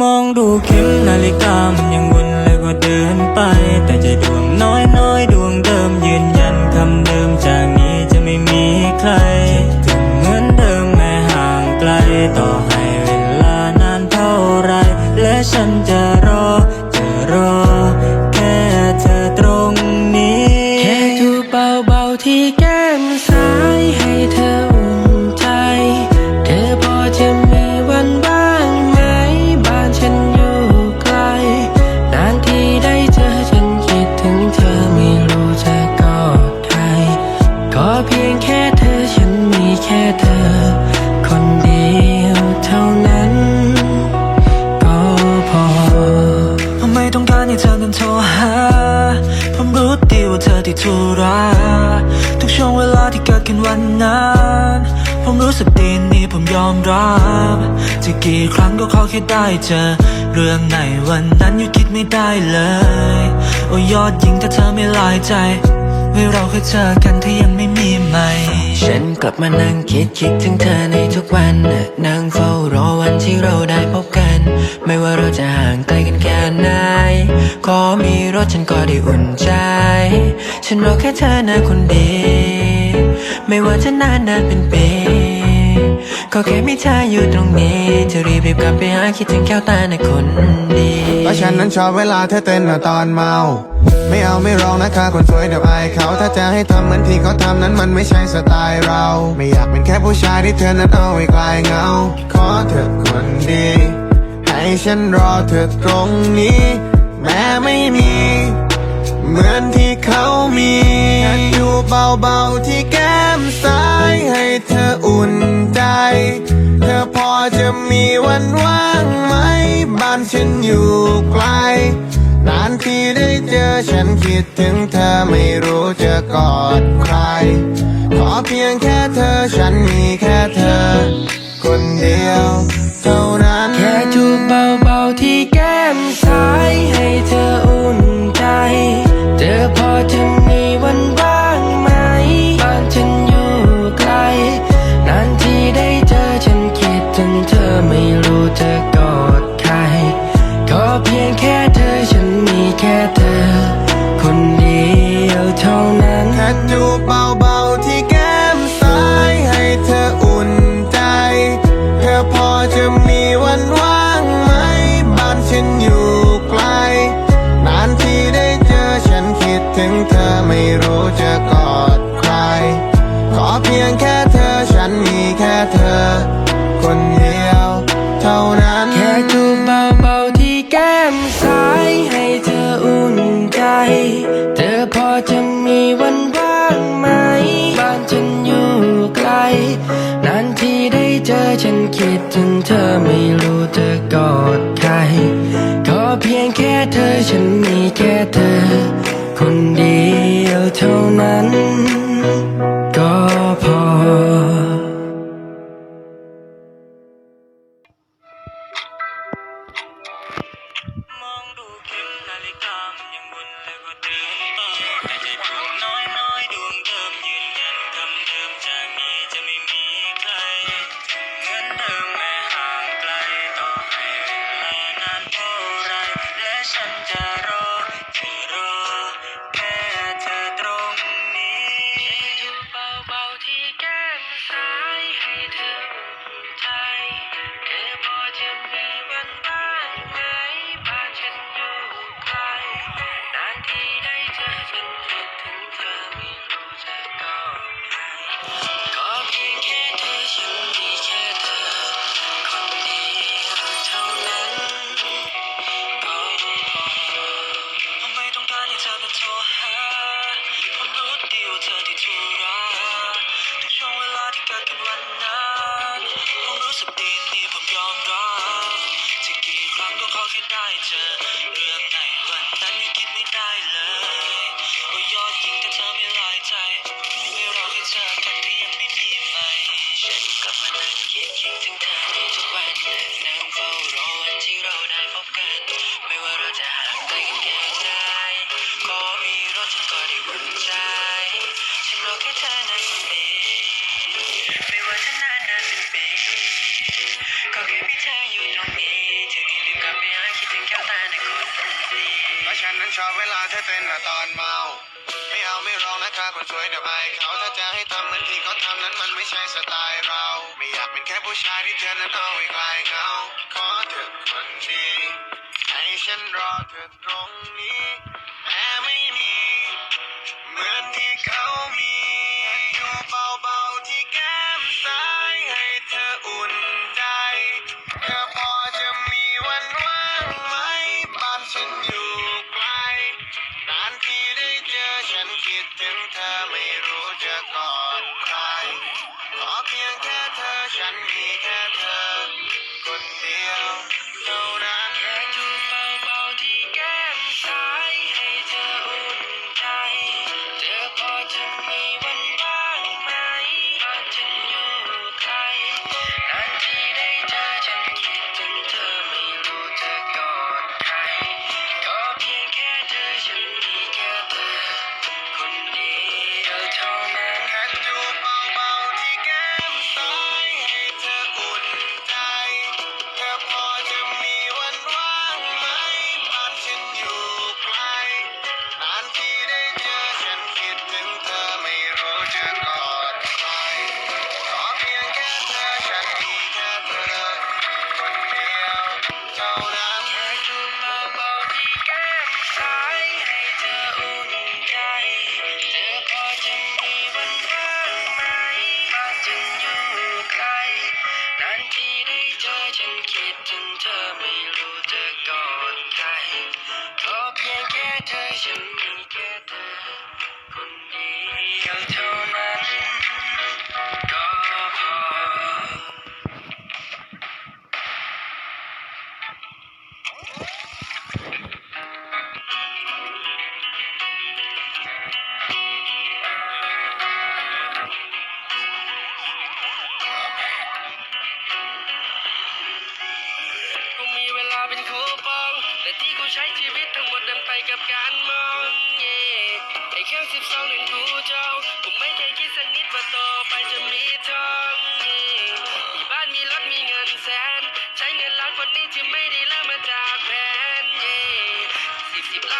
มองดูเข็มนาฬิกามันยังวนเลยก็เดินไป แต่ใจดวงน้อยน้อย แค่ได้เจอ เรื่องไหนวันนั้นยังคิดไม่ได้เลย โอ้ยอดยิงถ้าเธอไม่ลายใจให้เราเคยเจอกันที่ยังไม่มีใหม่ ฉันกลับมานั่งคิดคิดถึงเธอในทุกวันนั่งเฝ้ารอวันที่เราได้พบกัน ไม่ว่าเราจะห่างไกลกันแค่ไหนขอมีรถฉันก็ได้อุ่นใจ ฉันรอแค่เธอนะคนเดียวไม่ว่าจะนานนานเป็นปี ก็แค่มีเธออยู่ตรงนี้ จะรีบรีบกลับไปหาคิดถึงแก้วตาในคนดีเพราะฉันนั้นชอบเวลาเธอเต้นตอนเมา ไม่เอาไม่ร้องนะคะคนสวยเดี๋ยวอายเขา ถ้าจะให้ทำเหมือนที่เขาทำนั้นมันไม่ใช่สไตล์เรา ไม่อยากเป็นแค่ผู้ชายที่เธอนั้นเอาไว้กลายเงา ขอเธอคนดี ให้ฉันรอเธอตรงนี้ แม้ไม่มี เหมือนที่เขามีแค่อยู่เบาๆที่แก้มซ้ายให้เธออุ่น เธอพอจะมีวันว่างไหม บ้านฉันอยู่ไกล นานที่ได้เจอฉันคิดถึงเธอไม่รู้จะกอดใคร ขอเพียงแค่เธอฉันมีแค่เธอ คนเดียว เท่านั้นแค่จูบ ฉันคิดถึงเธอไม่รู้เธอกอดใครขอเพียงแค่เธอฉันมีแค่เธอ คนเดียวเท่านั้น ก็มีรถฉันก็ได้อุ่ใจฉันรอแค่เธอนนเป็นปีไม่ว่าจะนานนานเป็นปีก็แค่มีเธออยู่ตรงนี้จะรีบกลับไปหาคิดถึงแก้ตาในคนดีเพราะฉันนั้นชอบเวลาเธอเต้นมาตอนเมา ไม่เอาไม่ร้องนะครัคนสวยเดี๋ยวอาเขาถ้าจะให้ทำเหมือนที่เขาทำนั้นมันไม่ใช่สไตล์เรา ไม่อยากเป็นแค่ผู้ชายที่เธอนั้นเอาไว้ไกลเขาขอเธอคนดีให้ฉันรอเธอตรงนี้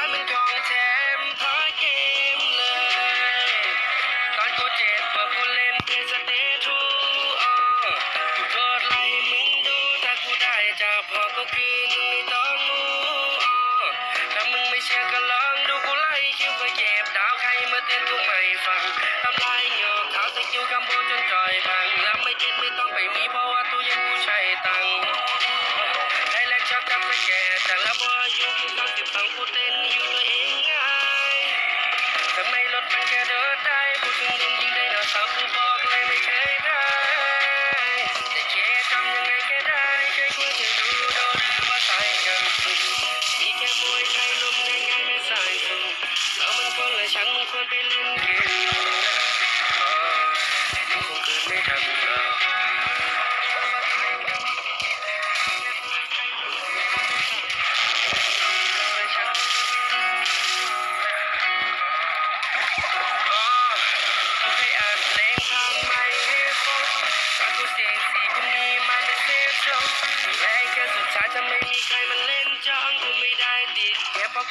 I'm going to ดมันแค่เดดได้ผู้ถึงลุงไดโนเสาร์กูบอกเลยไม่เคย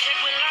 Check with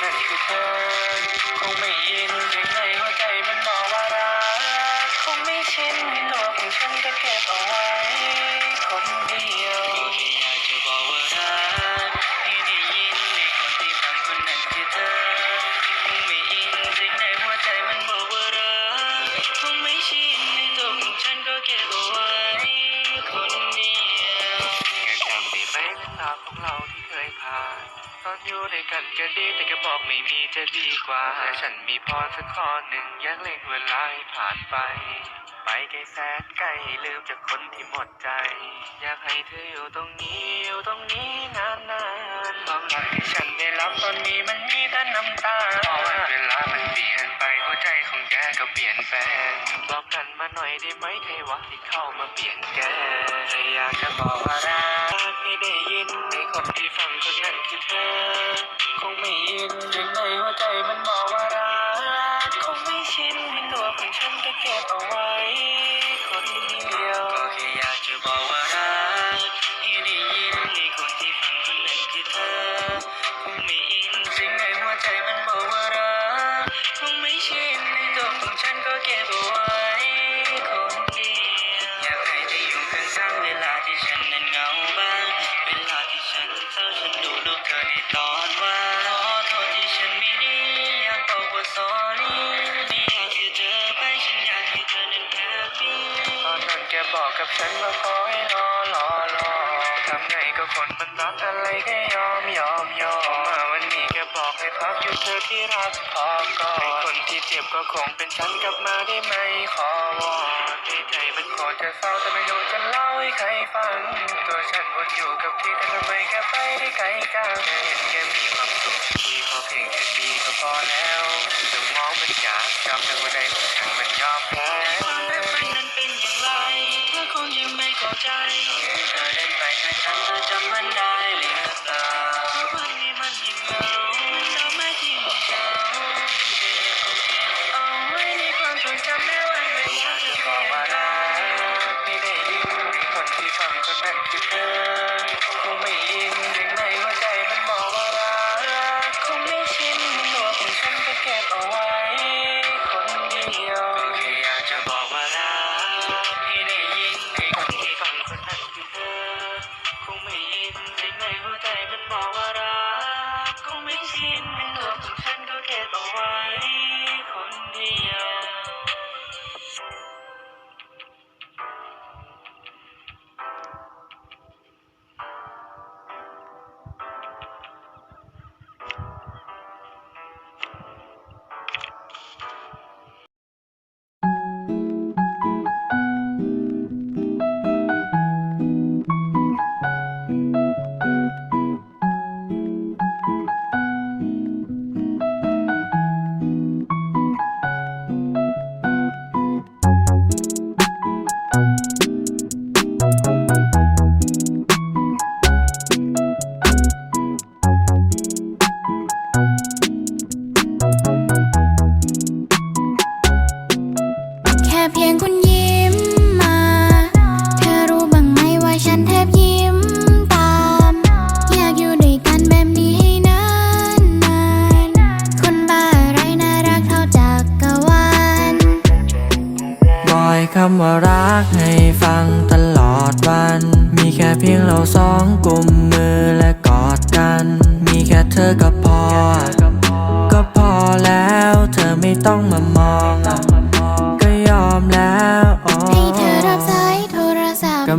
meant to burn. ก็ดีแต่ก็บอกไม่มีจะดีกว่าแต่ฉันมีพรสักข้อหนึ่งอยากเล่นเวลาให้ผ่านไป ไปไกลแสนไกลลืมจากคนที่หมดใจ อยากให้เธออยู่ตรงนี้อยู่ตรงนี้นานๆความรักที่ฉันได้รับตอนนี้มันมีแต่น้ำตาพอวันเวลามันเปลี่ยนไปหัวใจของแกก็เปลี่ยนแปลงบอกกันมาหน่อยได้ไหมใครวะที่เข้ามาเปลี่ยนแกอยากจะบอกว่ารักให้ได้ยินในคนที่ฟังคนนั้นคือเธอ เป็นยังไงหัวใจ กับฉันมาขอให้รอรอรอทำไงก็คนมันรักอะไรก็ยอมยอมยอมมาวันนี้ก็บอกให้พักอยู่เธอที่รักพอก่อนคนที่เจ็บก็คงเป็นฉันกลับมาได้ไหมขอวอนในใจมันโกรธจะเศร้าแต่ไม่รู้จะเล่าให้ใครฟัง ตัวฉันวนอยู่กับที่แต่ทำไมแกไปได้ไกลจังเห็นแกมี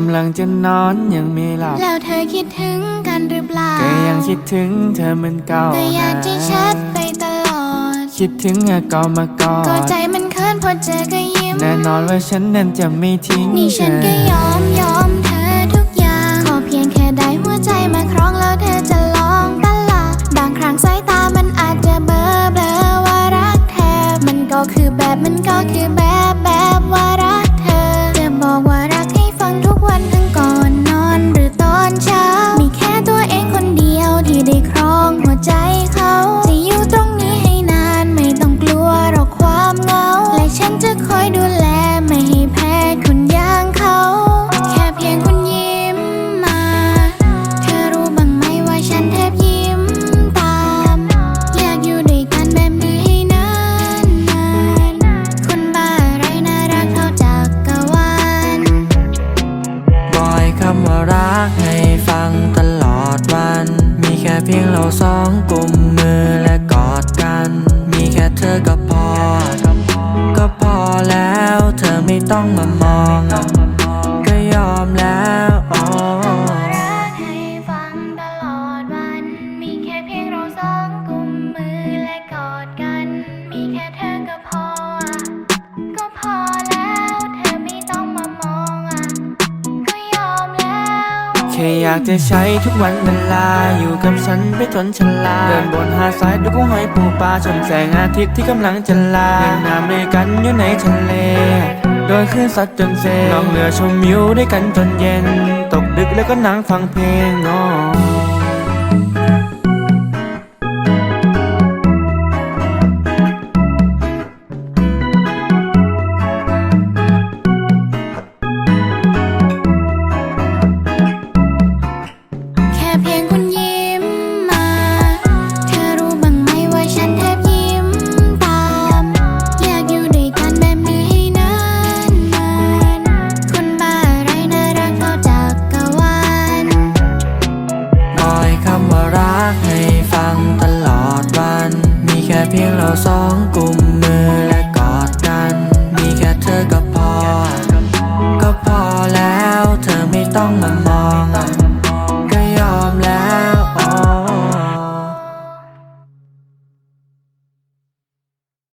ำลังจะนอนยังไม่หลับ แล้วเธอคิดถึงกันหรือเปล่า ก็ยังคิดถึงเธอเหมือนเก่าแต่อยากจะชัดไปตลอด คิดถึงอะก็มาก่อนก็ใจมันเคินพอเจอก็ยิ้ม แน่นอนว่าฉันนั้นจะไม่ทิ้งนี่ฉันก็ยอมยอม ทุกวันทั้งก่อน ต้องมามอง ก็ยอมแล้วอ๋อรักให้ฟังตลอดวันมีแค่เพียงเราสองกุมมือและกอดกันมีแค่เธอก็พออะก็พอแล้วเธอไม่ต้องมามองอะก็ยอมแล้วแค่อยากจะใช้ทุกวันเวลาอยู่กับฉันไปจนฉลาดเดินบนหาดทรายดูกุ้งหอยปูปลาชมแสงอาทิตย์ที่กำลังจะลาเล่นน้ำด้วยกันอยู่ในทะเล โดยคลื่นซัดจนเซลองเรือชมวิวด้วยกันจนเย็น ตกดึกแล้วก็นั่งฟังเพลงอ๋อ